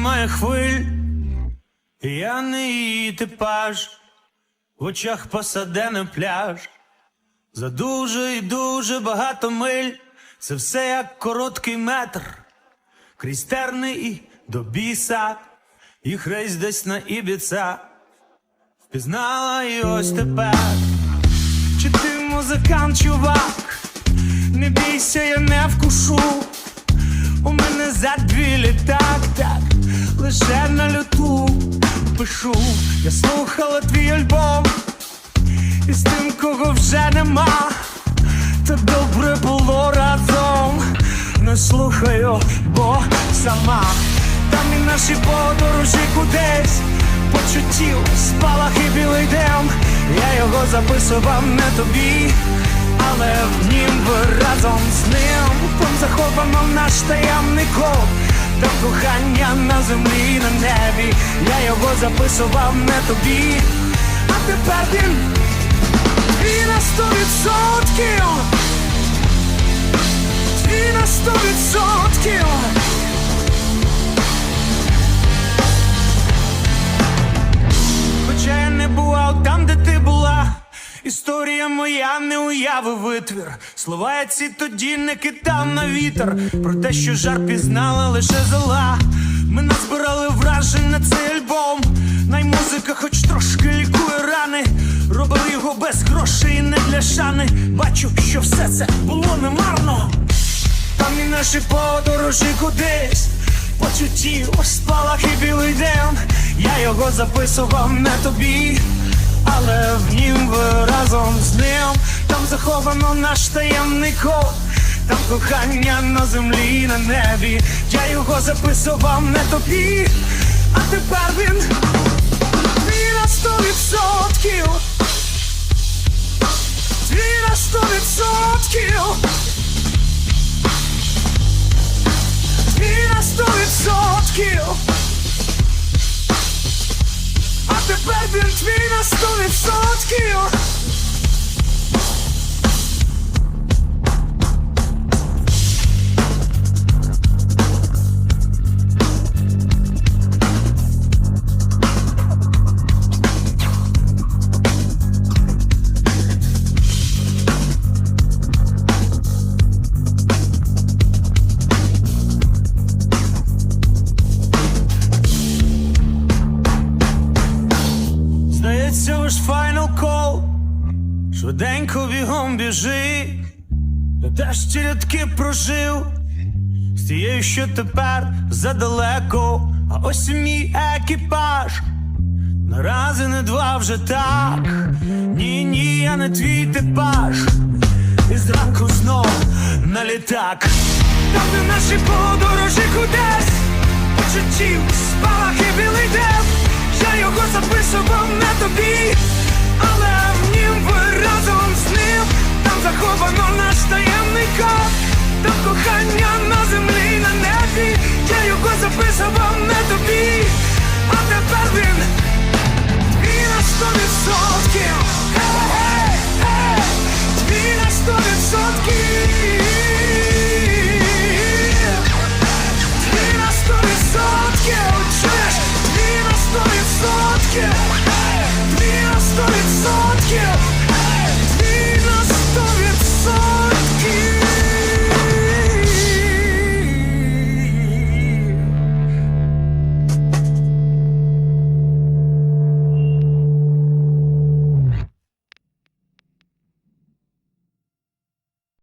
немає хвиль, я не її типаж, в очах посадений пляж. За дуже і дуже багато миль, це все як короткий метр, крізь терни і до біса, їх рейс десь на ібіца. Впізнала і ось тепер. Чи ти музикант, чувак? Не бійся, я не вкушу. У мене задві літак, так, лише на люту пишу. Я слухала твій альбом, і з тим, кого вже нема, то добре було разом. Не слухаю, бо сама там і наші подорожі кудись почуттів, спалахи білий дем. Я його записував не тобі, але в нім разом з ним там заховано наш таємний код, там кохання на землі, на небі. Я його записував не тобі, а тепер він і на сто відсотків. і на сто відсотків. Історія моя не уяви витвір. Слова я ці тоді не кидав на вітер. Про те, що жар пізнала лише зола. Ми назбирали вражень на цей альбом. Най музика хоч трошки лікує рани. Робили його без грошей і не для шани. Бачу, що все це було немарно. Там і наші подорожі кудись Почуттів, спалах і білий день Я його записував не тобі Але в нім ви разом з ним. Там заховано наш таємний код Там кохання на землі, на небі. Я його записував не тобі. А тепер він Він на сто відсотків на сто відсотків Уж файнал кол. Швиденько бігом біжи. Я теж ті рядки прожив? З тією, що тепер задалеко. А ось мій екіпаж. Нарази не два вже так. Ні, ні, я не твій типаж. І зранку знов на літак. Там, де наші подорожі кудись. Почуттів, спалахи тобі Але в ви разом з ним. Там заховано наш таємний код Там кохання на землі, на небі. Я його записував не тобі. А тепер він